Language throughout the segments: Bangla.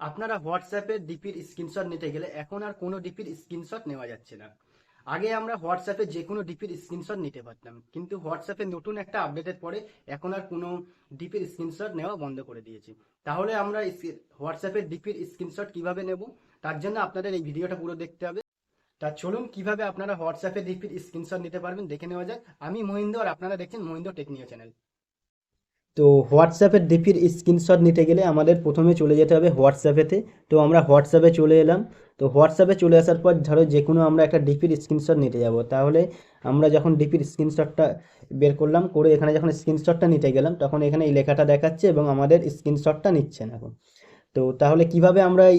আপনারা হোয়াটসঅ্যাপে ডিপির স্ক্রিনশট নিতে গেলে এখন আর কোনো ডিপির স্ক্রিনশট নেওয়া যাচ্ছে না। আগে আমরা হোয়াটসঅ্যাপে যে কোনো ডিপির স্ক্রিনশট নিতে পারতাম। কিন্তু হোয়াটসঅ্যাপে নতুন একটা আপডেটের পরে এখন আর কোনো ডিপির স্ক্রিনশট নেওয়া বন্ধ করে দিয়েছি। তাহলে আমরা হোয়াটসঅ্যাপের ডিপির স্ক্রিনশট কীভাবে নেব, তার জন্য আপনাদের এই ভিডিওটা পুরো দেখতে হবে। তা চলুন, কীভাবে আপনারা হোয়াটসঅ্যাপে ডিপির স্ক্রিনশট নিতে পারবেন দেখে নেওয়া যাক। আমি মহিন্দ্র আর আপনারা দেখছেন মহিন্দ্র টেকনিও চ্যানেল। তো হোয়াটসঅ্যাপের ডিপির স্ক্রিনশট নিতে গেলে আমাদের প্রথমে চলে যেতে হবে হোয়াটসঅ্যাপেতে তো আমরা হোয়াটসঅ্যাপে চলে এলাম। তো হোয়াটসঅ্যাপে চলে আসার পর ধরো যে কোনো আমরা একটা ডিপির স্ক্রিনশট নিতে যাব। তাহলে আমরা যখন ডিপির স্ক্রিনশটটা বের করলাম, করে এখানে যখন স্ক্রিনশটটা নিতে গেলাম, তখন এখানে এই লেখাটা দেখাচ্ছে এবং আমাদের স্ক্রিনশটটা নিচ্ছে না এখন। তো তাহলে কীভাবে আমরা এই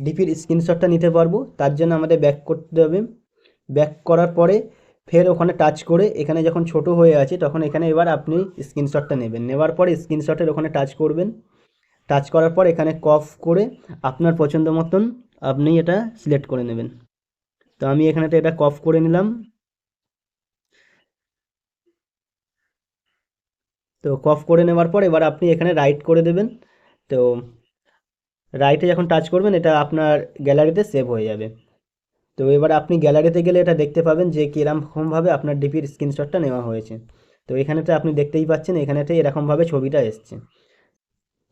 ডিপির স্ক্রিনশটটা নিতে পারব? তার জন্য আমাদের ব্যাক করতে হবে। ব্যাক করার পরে ফের ওখানে টাচ করে এখানে যখন ছোট হয়ে আছে, তখন এখানে এবার আপনি স্ক্রিনশটটা নেবেন। নেওয়ার পরে স্ক্রিনশটের ওখানে টাচ করবেন। টাচ করার পর এখানে কফ করে আপনার পছন্দ মতন আপনি এটা সিলেক্ট করে নেবেন। তো আমি এখানেতে এটা কফ করে নিলাম। তো কফ করে নেওয়ার পর এবার আপনি এখানে রাইট করে দেবেন। তো রাইটে যখন টাচ করবেন, এটা আপনার গ্যালারিতে সেভ হয়ে যাবে। তো এবার আপনি গ্যালারিতে গেলে এটা দেখতে পাবেন যে কীরকমভাবে আপনার ডিপির স্ক্রিনশটটা নেওয়া হয়েছে। তো এখানেতে আপনি দেখতেই পাচ্ছেন এখানেতে এরকমভাবে ছবিটা এসছে।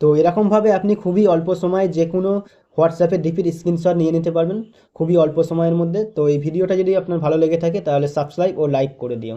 তো এরকমভাবে আপনি খুবই অল্প সময়ে যে কোনো হোয়াটসঅ্যাপে ডিপির স্ক্রিনশট নিয়ে নিতে পারবেন, খুবই অল্প সময়ের মধ্যে। তো এই ভিডিওটা যদি আপনার ভালো লেগে থাকে, তাহলে সাবস্ক্রাইব ও লাইক করে দিও।